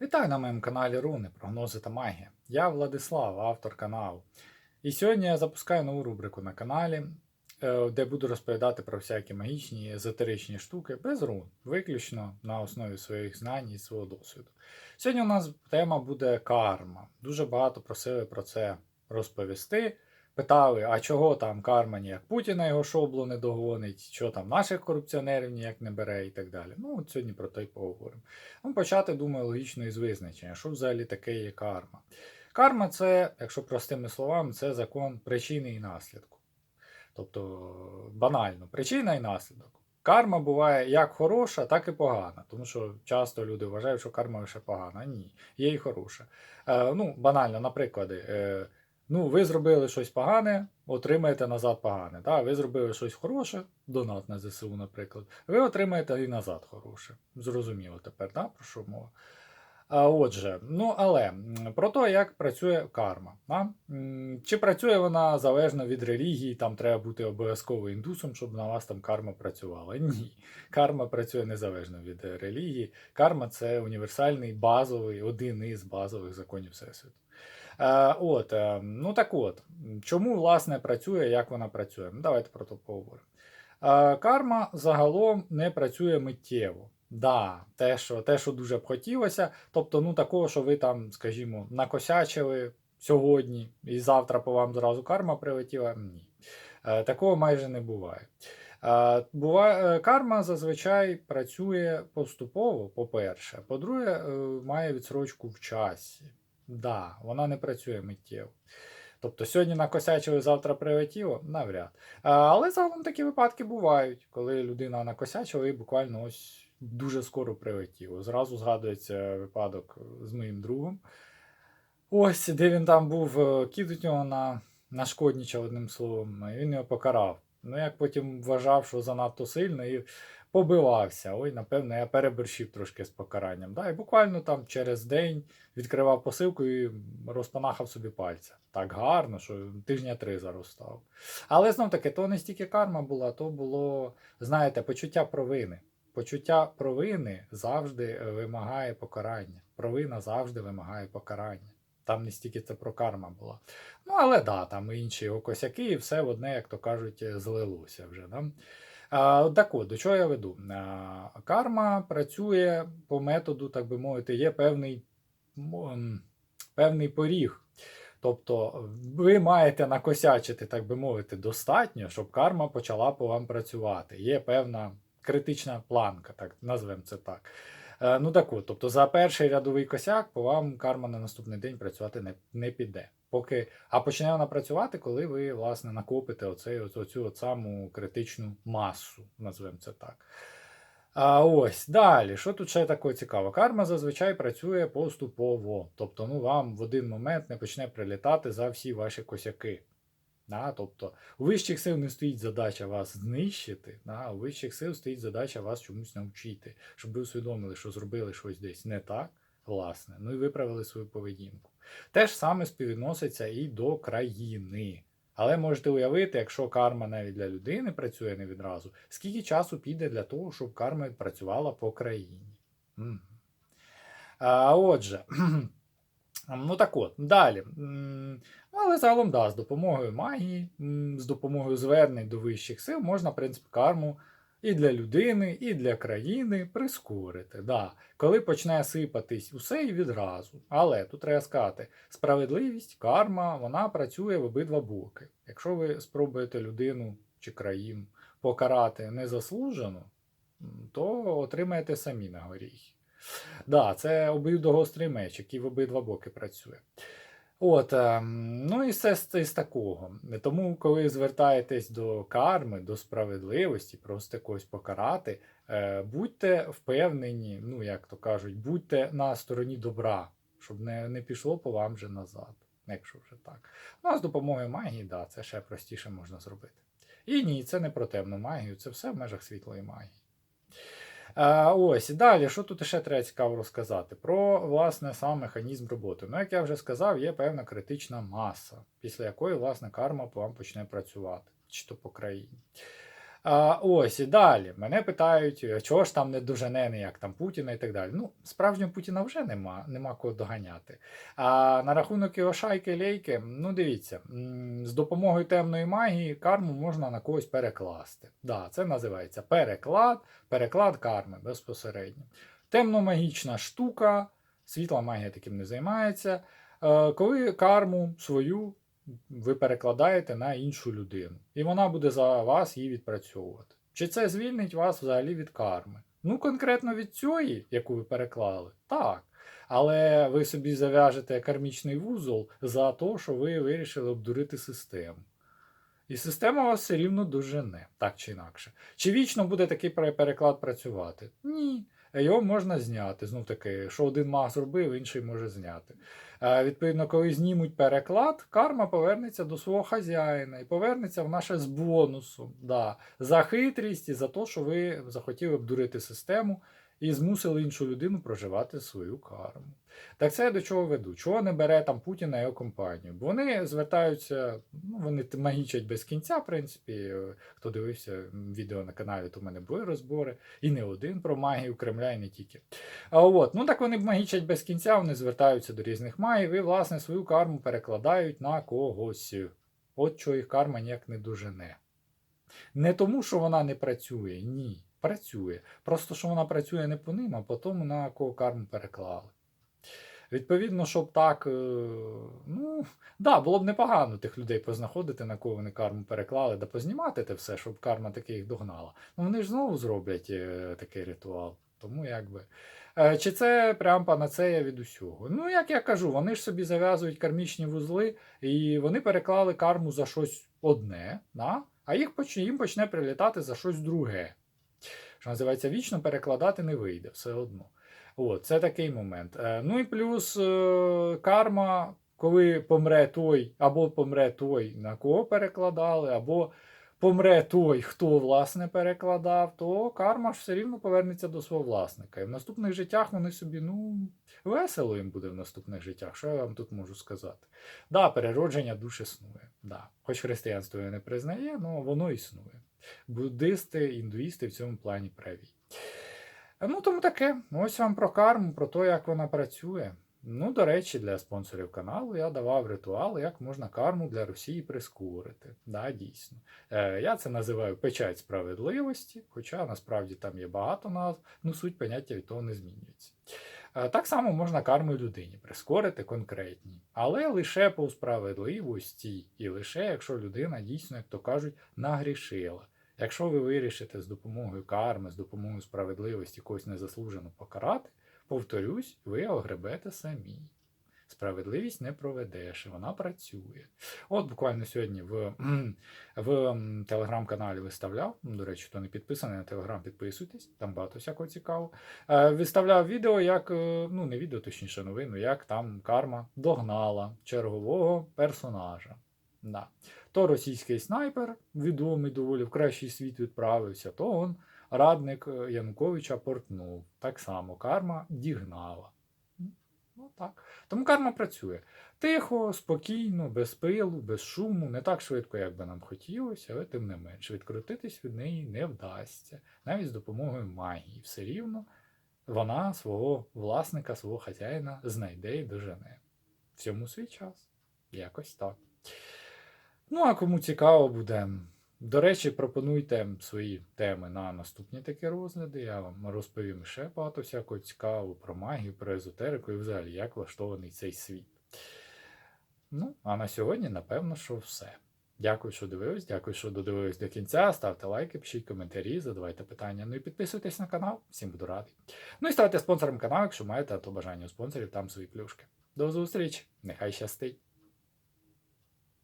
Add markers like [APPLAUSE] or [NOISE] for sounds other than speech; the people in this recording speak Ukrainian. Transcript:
Вітаю на моєму каналі Руни, прогнози та магія. Я Владислав, автор каналу. І сьогодні я запускаю нову рубрику на каналі, е, де буду розповідати про всякі магічні езотеричні штуки без рун, виключно на основі своїх знань і свого досвіду. Сьогодні у нас тема буде карма. Дуже багато просили про це розповісти. Питали, а чого там карма ніяк Путіна його шоблу не догонить, що там наших корупціонерів ніяк не бере і так далі. Ну, от сьогодні про те й поговоримо. Ну, почати, думаю, логічно із визначення, що взагалі таке є карма. Карма це, якщо простими словами, це закон причини і наслідку. Тобто, банально, причина і наслідок. Карма буває як хороша, так і погана. Тому що часто люди вважають, що карма лише погана. Ні, є і хороша. Е, ну, банально, наприклад, е, ну, ви зробили щось погане, отримаєте назад погане. Да? Ви зробили щось хороше, донат на ЗСУ, наприклад, ви отримаєте і назад хороше. Зрозуміло тепер, да? про що мова? А отже, ну але про те, як працює карма. Да? Чи працює вона залежно від релігії, там треба бути обов'язково індусом, щоб на вас там карма працювала. Ні. Карма працює незалежно від релігії. Карма це універсальний базовий, один із базових законів Всесвіту. Е, от, е, ну так от, чому власне працює, як вона працює? Ну, давайте про це поговоримо. Е, карма загалом не працює миттєво. Да, те, що, те, що дуже б хотілося, тобто, ну такого, що ви там, скажімо, накосячили сьогодні і завтра по вам зразу карма прилетіла. Ні. Такого майже не буває. Буває, е, карма зазвичай працює поступово, по-перше. По-друге, має відсрочку в часі. Да, вона не працює миттєво. Тобто сьогодні накосячили, завтра прилетіло, навряд. Але загалом такі випадки бувають, коли людина накосячила і буквально ось дуже скоро прилетіло. Зразу згадується випадок з моїм другом. Ось, де він там був, е, кіт у нього на, нашкоднічав одним словом, і він його покарав. Ну, як потім вважав, що занадто сильно і побивався. Ой, напевно, я переборщив трошки з покаранням. Да? І буквально там через день відкривав посилку і розпанахав собі пальця. Так гарно, що тижня три заростав. Але знов таки, то не стільки карма була, то було, знаєте, почуття провини. Почуття провини завжди е, вимагає покарання. Провина завжди вимагає покарання. Там не стільки це про карма була. Ну, але да, там інші його косяки, і все одне, як то кажуть, е, злилося вже. Да? Так от, до чого я веду? Карма працює по методу, так би мовити, є певний, певний поріг. Тобто ви маєте накосячити, так би мовити, достатньо, щоб карма почала по вам працювати. Є певна критична планка, так назвемо це так. Е, ну так от, тобто за перший рядовий косяк по вам карма на наступний день працювати не, не піде. Поки, а почне вона працювати, коли ви власне накопите оцей, оцю от саму критичну масу, назвемо це так. А ось далі, що тут ще такого цікаво? Карма зазвичай працює поступово. Тобто, ну вам в один момент не почне прилітати за всі ваші косяки. Да? Тобто, у вищих сил не стоїть задача вас знищити, да? у вищих сил стоїть задача вас чомусь навчити, щоб ви усвідомили, що зробили щось десь не так, власне, ну і виправили свою поведінку. Те ж саме співвідноситься і до країни. Але можете уявити, якщо карма навіть для людини працює не відразу, скільки часу піде для того, щоб карма працювала по країні. А, отже, [CLEARS THROAT] ну так от, далі. Але загалом, да, з допомогою магії, з допомогою звернень до вищих сил можна, в принципі, карму і для людини, і для країни прискорити. Да. Коли почне сипатись усе і відразу. Але тут треба сказати, справедливість, карма, вона працює в обидва боки. Якщо ви спробуєте людину чи країну покарати незаслужено, то отримаєте самі на горіхи. Да, це обидогострий меч, який в обидва боки працює. От, ем, ну і все з, такого. Тому, коли звертаєтесь до карми, до справедливості, просто когось покарати, е, будьте впевнені, ну як то кажуть, будьте на стороні добра, щоб не, не пішло по вам вже назад, якщо вже так. Ну з допомогою магії, да, це ще простіше можна зробити. І ні, це не про темну магію, це все в межах світлої магії. А, ось, далі, що тут ще треба цікаво розказати? Про власне сам механізм роботи. Ну, як я вже сказав, є певна критична маса, після якої, власне, карма вам почне працювати, чи то по країні. А, ось і далі. Мене питають, чого ж там не дожене ніяк там Путіна і так далі. Ну, справжнього Путіна вже нема, нема кого доганяти. А на рахунок його шайки лейки, ну дивіться, з допомогою темної магії карму можна на когось перекласти. Да, це називається переклад, переклад карми безпосередньо. Темномагічна штука, світла магія таким не займається. Е, коли карму свою ви перекладаєте на іншу людину, і вона буде за вас її відпрацьовувати. Чи це звільнить вас взагалі від карми? Ну, конкретно від цієї, яку ви переклали, так. Але ви собі зав'яжете кармічний вузол за те, що ви вирішили обдурити систему. І система вас все рівно дожене, так чи інакше. Чи вічно буде такий переклад працювати? Ні. Його можна зняти. Знов таки, що один маг зробив, інший може зняти. Е, Відповідно, коли знімуть переклад, карма повернеться до свого хазяїна і повернеться в наше з бонусом. Да, за хитрість і за те, що ви захотіли б дурити систему і змусили іншу людину проживати свою карму. Так це я до чого веду? Чого не бере там Путін на його компанію? Бо вони звертаються, ну вони магічать без кінця, в принципі. Е, Хто дивився відео на каналі, то в мене були розбори. І не один про магію Кремля, і не тільки. А от, ну так вони магічать без кінця, вони звертаються до різних магів і, власне, свою карму перекладають на когось. От що їх карма ніяк не дожене. Не тому, що вона не працює, ні. Працює. Просто що вона працює не по ним, а по тому, на кого карму переклали. Відповідно, щоб так, е, ну, да, було б непогано тих людей познаходити, на кого вони карму переклали, да познімати те все, щоб карма таки їх догнала. Ну вони ж знову зроблять е, такий ритуал. Тому якби. Е, Чи це прям панацея від усього? Ну, як я кажу, вони ж собі зав'язують кармічні вузли, і вони переклали карму за щось одне, да? а їх їм почне прилітати за щось друге. Що називається, вічно перекладати не вийде все одно. От, це такий момент. Е, Ну і плюс е, карма, коли помре той, або помре той, на кого перекладали, або помре той, хто власне перекладав, то карма ж все рівно повернеться до свого власника. І в наступних життях вони собі, ну, весело їм буде в наступних життях. Що я вам тут можу сказати? Да, переродження душ існує. Да. Хоч християнство його не признає, але воно існує. Буддисти, індуїсти в цьому плані праві. Ну, тому таке. Ось вам про карму, про те, як вона працює. Ну, до речі, для спонсорів каналу я давав ритуал, як можна карму для Росії прискорити. Да, дійсно. Е, я це називаю печать справедливості, хоча насправді там є багато назв, ну суть поняття від того не змінюється. Е, так само можна карму людині прискорити конкретні, але лише по справедливості, і лише якщо людина дійсно, як то кажуть, нагрішила. Якщо ви вирішите з допомогою карми, з допомогою справедливості когось незаслужено покарати, повторюсь, ви огребете самі. Справедливість не проведеш, вона працює. От буквально сьогодні в, [CLEARS THROAT] в телеграм-каналі виставляв. До речі, хто не підписаний на телеграм, підписуйтесь, там багато всякого цікавого. Е, виставляв відео, як, е, ну не відео, точніше новину, як там карма догнала чергового персонажа. Да. То російський снайпер, відомий доволі в кращий світ відправився, то он радник е, Януковича портнув. Так само карма дігнала. Так. Тому карма працює. Тихо, спокійно, без пилу, без шуму, не так швидко, як би нам хотілося, але тим не менш, відкрутитись від неї не вдасться. Навіть з допомогою магії. Все рівно вона свого власника, свого хазяїна знайде і дожене. Всьому свій час. Якось так. Ну, а кому цікаво буде. До речі, пропонуйте свої теми на наступні такі розгляди. Я вам розповім ще багато всякого цікавого про магію, про езотерику і взагалі, як влаштований цей світ. Ну, а на сьогодні, напевно, що все. Дякую, що дивились, дякую, що додивились до кінця. Ставте лайки, пишіть коментарі, задавайте питання. Ну і підписуйтесь на канал, всім буду радий. Ну і ставте спонсором каналу, якщо маєте, то бажання у спонсорів там свої плюшки. До зустрічі! Нехай щастить!